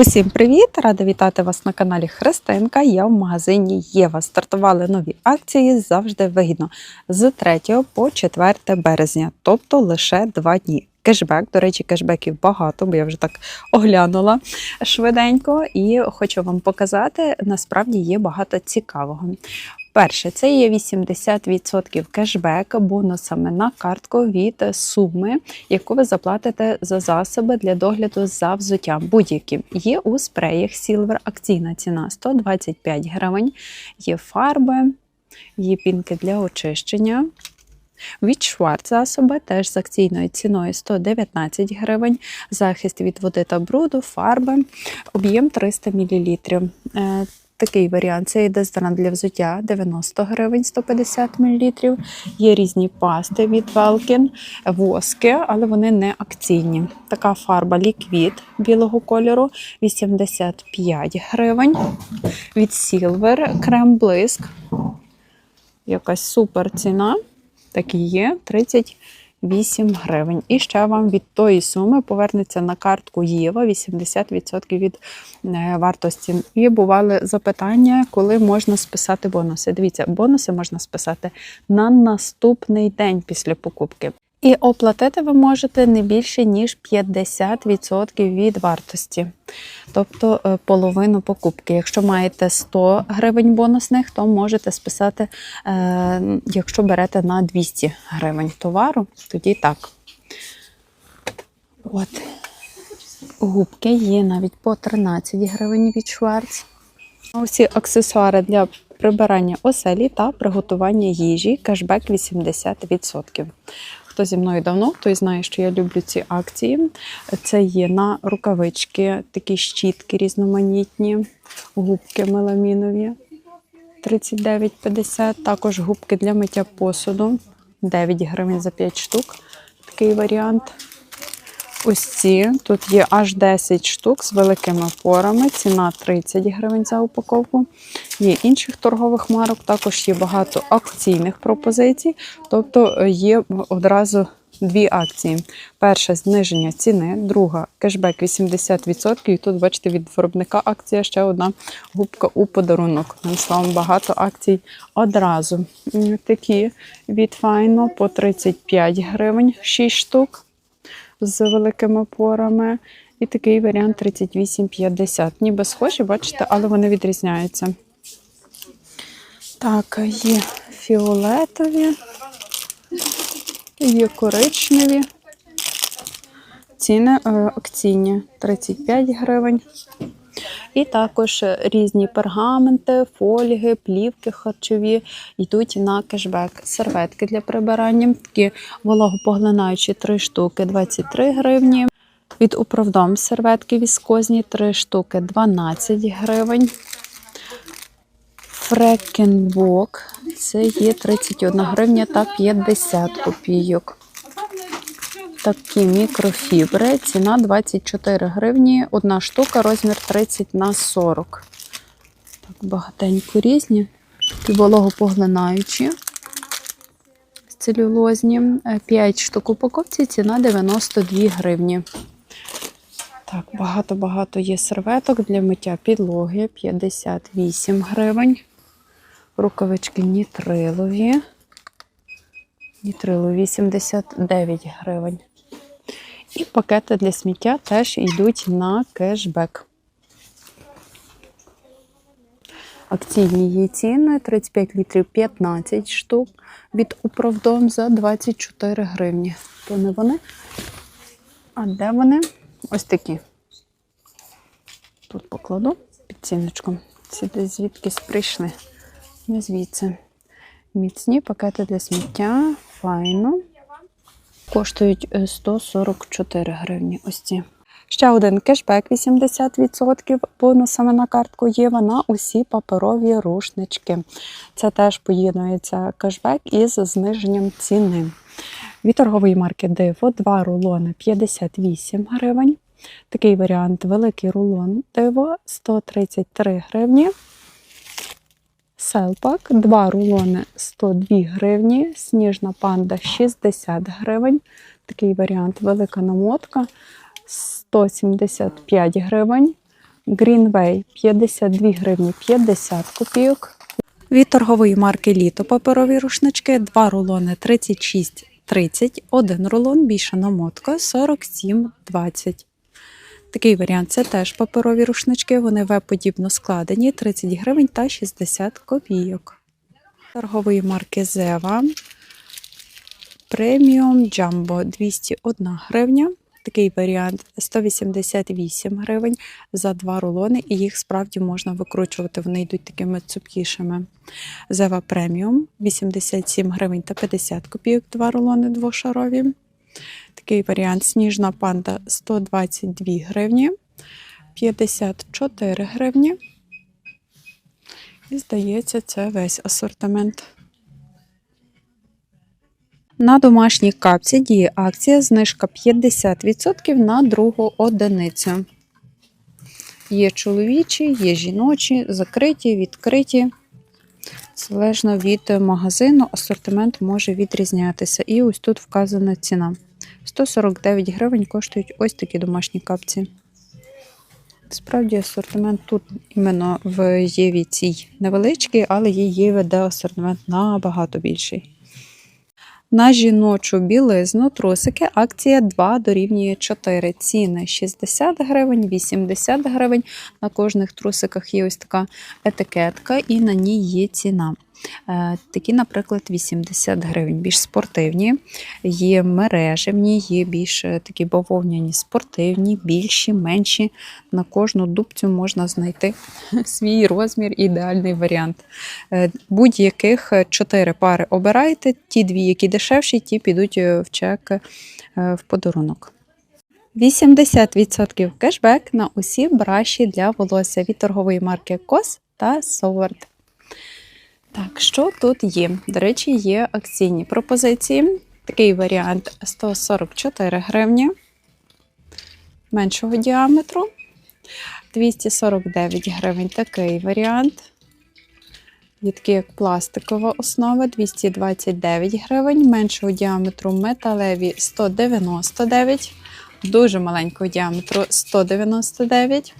Усім привіт! Рада вітати вас на каналі Христинка. Я в магазині Єва. Стартували нові акції завжди вигідно з 3 по 4 березня, тобто лише два дні. Кешбек, до речі, кешбеків багато, бо я вже так оглянула швиденько, і хочу вам показати, насправді є багато цікавого. Перше, це є 80% кешбек бонусами на картку від суми, яку ви заплатите за засоби для догляду за взуттям. Будь-які є у спреях Silver, акційна ціна 125 гривень, є фарби, є пінки для очищення. Від Шварц засоби теж з акційною ціною 119 гривень, захист від води та бруду, фарби, об'єм 300 мл. Такий варіант це є дезодорант для взуття 90 гривень 150 мл. Є різні пасти від Velkin, воски, але вони не акційні. Така фарба ліквід білого кольору 85 гривень. Від Silver крем блиск. Якась супер ціна. Так і є 38 гривень. І ще вам від тої суми повернеться на картку Єва 80% від е, вартості. І бували запитання, коли можна списати бонуси. Дивіться, бонуси можна списати на наступний день після покупки. І оплатити ви можете не більше, ніж 50% від вартості, тобто е, половину покупки. Якщо маєте 100 гривень бонусних, то можете списати, е, якщо берете на 200 гривень товару, тоді так. От. Губки є навіть по 13 гривень від Шварц. Усі аксесуари для прибирання оселі та приготування їжі, кешбек 80%. Хто зі мною давно, той знає, що я люблю ці акції. Це є на рукавички, такі щітки різноманітні, губки меламінові 39,50. Також губки для миття посуду 9 гривень за 5 штук. Такий варіант. Ось ці тут є аж 10 штук з великими порами. Ціна 30 гривень за упаковку. Є інших торгових марок, також є багато акційних пропозицій. Тобто е, є одразу дві акції: перша зниження ціни, друга кешбек 80%. І тут, бачите, від виробника акція ще одна губка у подарунок. Нам словом, багато акцій одразу. Такі від файно по 35 гривень, 6 штук з великими порами. І такий варіант 38,50. Ніби схожі, бачите, але вони відрізняються. Так, є фіолетові, є коричневі. Ціни е, акційні 35 гривень. І також різні пергаменти, фольги, плівки харчові йдуть на кешбек. Серветки для прибирання, такі вологопоглинаючі 3 штуки 23 гривні. Від управдом серветки віскозні 3 штуки 12 гривень. Фрекенбок це є 31 гривня та 50 копійок. Такі мікрофібри. Ціна 24 гривні. Одна штука, розмір 30 на 40. Так, багатенько різні. Такі вологопоглинаючі. Целюлозні. 5 штук упаковці, ціна 92 гривні. Так, багато-багато є серветок для миття підлоги 58 гривень. Рукавички нітрилові. Нітрило 89 гривень. І пакети для сміття теж йдуть на кешбек. Акційні є ціни 35 літрів 15 штук від управдом за 24 гривні. То вони. А де вони? Ось такі. Тут покладу під ціночком. Ці десь звідкись прийшли. Не звідси. Міцні пакети для сміття. Файно. Коштують е, 144 гривні. Ось ці. Ще один кешбек 80% бонусами на картку Єва на усі паперові рушнички. Це теж поєднується кешбек із зниженням ціни. Від торгової марки Диво 2 рулони 58 гривень. Такий варіант великий рулон Диво 133 гривні. Селпак, два рулони 102 гривні, сніжна панда 60 гривень. Такий варіант велика намотка 175 гривень. Greenway 52 гривні 50 копійок. Від торгової марки Літо паперові рушнички, 2 рулони 36,30, один рулон більша намотка 47,20. Такий варіант це теж паперові рушнички, вони В-подібно складені 30 гривень та 60 копійок. Торгової марки Зева преміум Jumbo 201 гривня. Такий варіант 188 гривень за два рулони, і їх справді можна викручувати. Вони йдуть такими цупкішими. Зева преміум 87 гривень та 50 копійок, два рулони двошарові. Такий варіант сніжна панда 122 гривні, 54 гривні. І здається, це весь асортимент. На домашній капці діє акція знижка 50% на другу одиницю. Є чоловічі, є жіночі, закриті, відкриті. Залежно від магазину, асортимент може відрізнятися. І ось тут вказана ціна. 149 гривень коштують ось такі домашні капці. Справді, асортимент тут іменно в Єві цій невеличкий, але є Єві, де асортимент набагато більший. На жіночу білизну трусики акція 2 дорівнює 4. Ціни 60 гривень, 80 гривень. На кожних трусиках є ось така етикетка, і на ній є ціна. Е, Такі, наприклад, 80 гривень, більш спортивні, є мережевні, є більш е, такі бавовняні спортивні, більші, менші. На кожну дубцю можна знайти свій розмір, ідеальний варіант. Е, Будь-яких 4 пари обирайте, ті дві, які дешевші, ті підуть в чек в подарунок. 80% кешбек на усі браші для волосся від торгової марки Кос та Совард. Так, що тут є? До речі, є акційні пропозиції. Такий варіант 144 гривні меншого діаметру. 249 гривень такий варіант. Є такий як пластикова основа 229 гривень, меншого діаметру металеві 199, дуже маленького діаметру 199.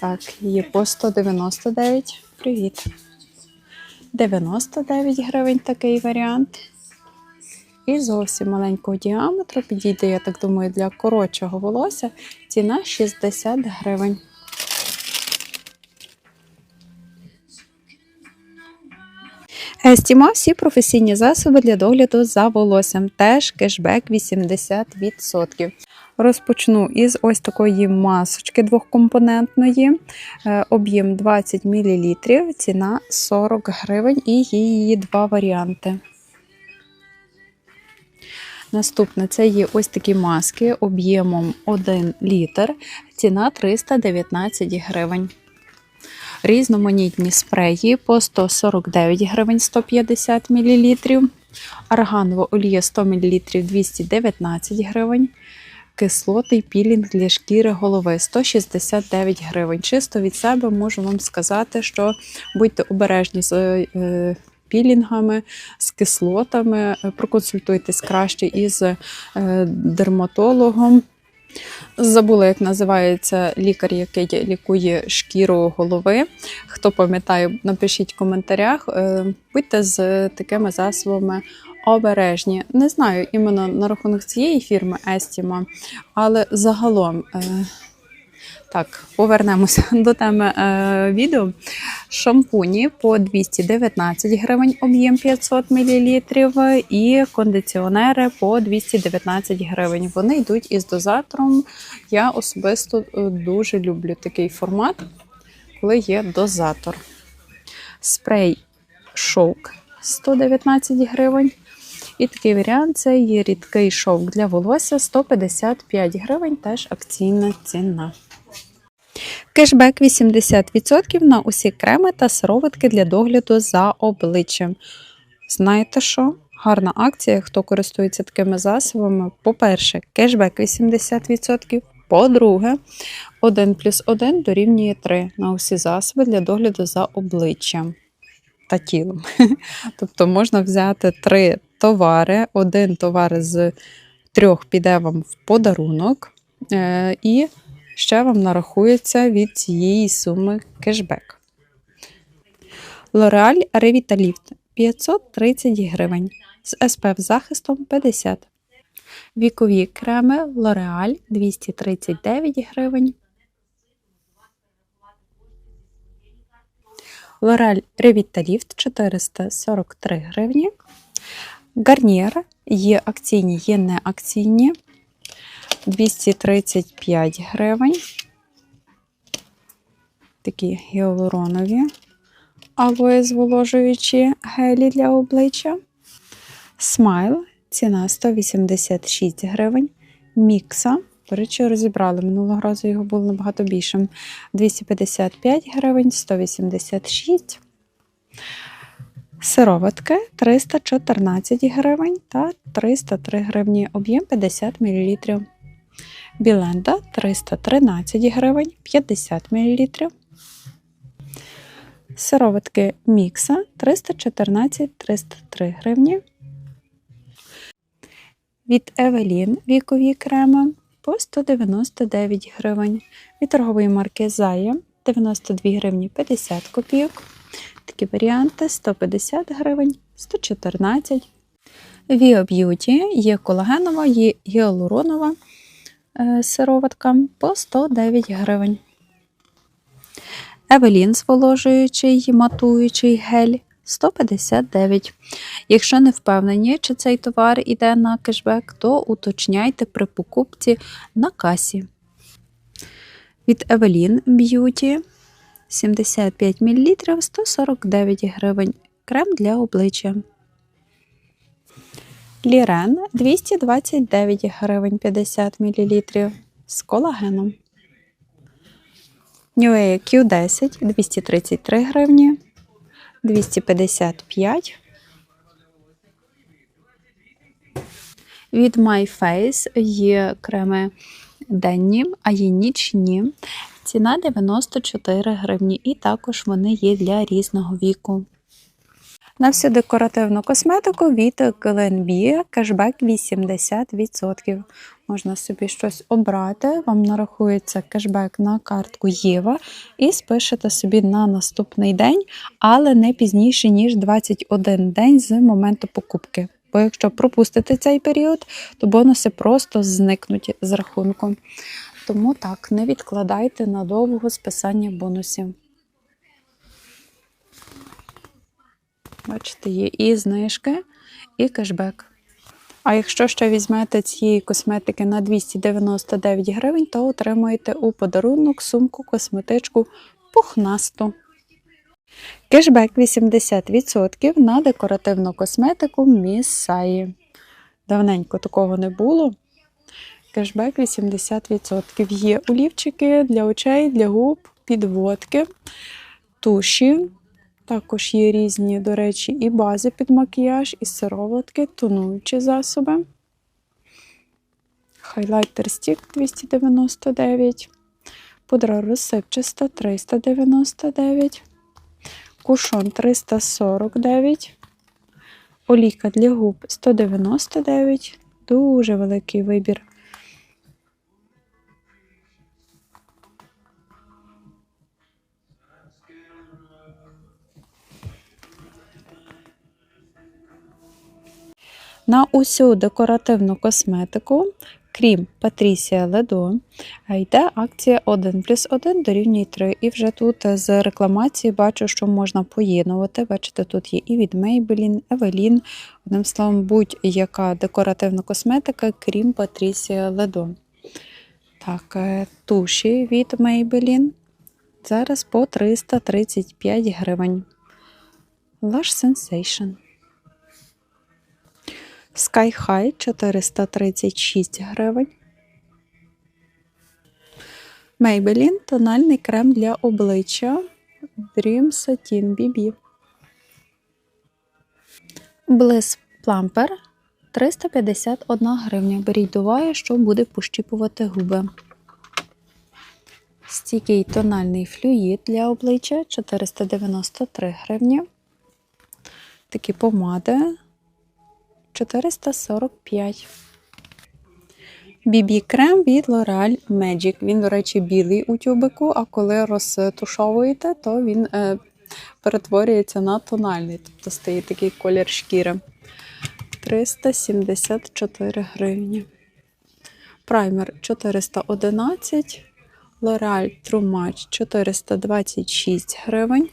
Так, є по 199. Привіт. 99 гривень такий варіант. І зовсім маленького діаметру підійде, я так думаю, для коротшого волосся. Ціна 60 гривень. Естіма всі професійні засоби для догляду за волоссям. Теж кешбек 80%. Розпочну із ось такої масочки двохкомпонентної, Е, об'єм 20 мл, ціна 40 гривень і її два варіанти. Наступне це є ось такі маски об'ємом 1 літр, ціна 319 гривень. Різноманітні спреї по 149 гривень 150 мл. Арганова олія 100 мл 219 гривень. Кислотий пілінг для шкіри голови 169 гривень. Чисто від себе можу вам сказати, що будьте обережні з е, пілінгами, з кислотами, проконсультуйтесь краще із е, дерматологом. Забула, як називається лікар, який лікує шкіру голови. Хто пам'ятає, напишіть в коментарях. Е, Будьте з такими засобами обережні. Не знаю іменно на рахунок цієї фірми Естіма, але загалом. Так, повернемося до теми е, відео. Шампуні по 219 гривень, об'єм 500 мл, і кондиціонери по 219 гривень. Вони йдуть із дозатором. Я особисто е, дуже люблю такий формат, коли є дозатор. Спрей шовк 119 гривень. І такий варіант це є рідкий шовк для волосся 155 гривень, теж акційна ціна. Кешбек 80% на усі креми та сироватки для догляду за обличчям. Знаєте що? Гарна акція, хто користується такими засобами. По-перше, кешбек 80%. По-друге, 1 плюс 1 дорівнює 3 на усі засоби для догляду за обличчям та тілом. Тобто можна взяти три товари, один товар з трьох піде вам в подарунок, е, і ще вам нарахується від цієї суми кешбек. L'Oreal Revitalift 530 гривень з SPF захистом 50. Вікові креми L'Oreal 239 гривень. L'Oreal Revitalift 443 гривні. Гарнієр є акційні, є неакційні 235 гривень. Такі гіалуронові алоє зволожуючі гелі для обличчя. Смайл ціна 186 гривень. Мікса. До речі, розібрали. Минулого разу його було набагато більшим. 255 гривень, 186. Сироватки 314 гривень та 303 гривні. Об'єм 50 мл. Біленда 313 гривень, 50 мл. Сироватки мікса 314-303 гривні. Від Евелін вікові креми по 199 гривень. Від торгової марки Зая 92 гривні 50 копійок. Такі варіанти 150 гривень, 114. Vio Beauty є колагенова, є гіалуронова сироватка по 109 гривень. Евелін зволожуючий матуючий гель 159. Якщо не впевнені, чи цей товар іде на кешбек, то уточняйте при покупці на касі. Від Evelyn Beauty 75 мл 149 гривень. Крем для обличчя. Лірен 229 гривень 50 мл з колагеном. Nivea Q10 233 гривні, 255. Від My Face є креми денні, а є нічні. Ціна 94 гривні, і також вони є для різного віку. На всю декоративну косметику від Glenbie кешбек 80%. Можна собі щось обрати, вам нарахується кешбек на картку Єва і спишете собі на наступний день, але не пізніше, ніж 21 день з моменту покупки. Бо якщо пропустите цей період, то бонуси просто зникнуть з рахунку. Тому так, не відкладайте надовго списання бонусів. Бачите, є і знижки, і кешбек. А якщо ще візьмете цієї косметики на 299 гривень, то отримаєте у подарунок сумку косметичку пухнасту. Кешбек 80% на декоративну косметику Miss Саї. Давненько такого не було. Кешбек 80%. Є олівчики для очей, для губ, підводки, туші. Також є різні, до речі, і бази під макіяж, і сироватки, тонуючі засоби. Хайлайтер стік 299, пудра розсипчаста 399, кушон 349, олійка для губ 199, дуже великий вибір. На усю декоративну косметику, крім Патрісія Ледо, йде акція 1 плюс 1 дорівнює 3. І вже тут з рекламації бачу, що можна поєднувати. Бачите, тут є і від Maybelline, Evelyn, одним словом, будь-яка декоративна косметика, крім Патрісія Ледо. Так, е, туші від Maybelline. Зараз по 335 гривень. Lush Sensation. Sky High 436 гривень. Maybelline тональний крем для обличчя Dream Satin BB. Bliss Plumper 351 гривня. Беріть до що буде пощіпувати губи. Стійкий тональний флюїд для обличчя 493 гривні. Такі помади 445. BB крем від L'Oreal Magic. Він, до речі, білий у тюбику, а коли розтушовуєте, то він е, перетворюється на тональний, тобто стає такий колір шкіри. 374 гривні. Праймер 411, L'Oreal True Match 426 гривень.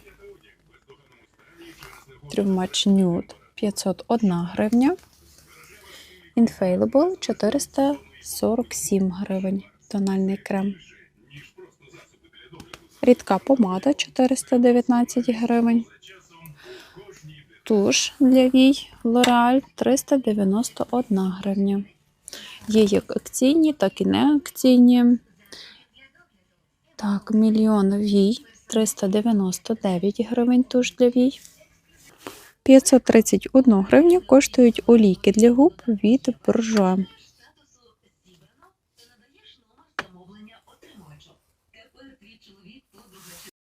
True Match Nude 501 гривня. Infallible 447 гривень. Тональний крем. Рідка помада 419 гривень. Туш для вій L'Oreal 391 гривня. Є як акційні, так і не акційні. Так, мільйон вій 399 гривень туш для вій. 531 гривню коштують олійки для губ від буржуа.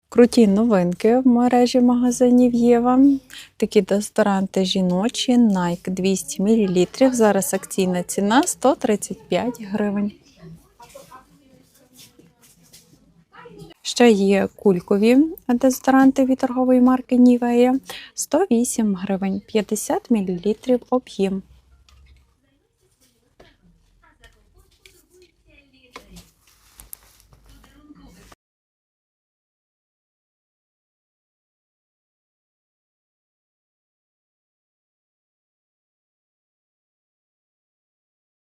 Круті новинки в мережі магазинів Єва. Такі дезодоранти жіночі Nike 200 мл. Зараз акційна ціна 135 гривень. Ще є кулькові дезодоранти від торгової марки Нівея 108 гривень, 50 мл об'єм.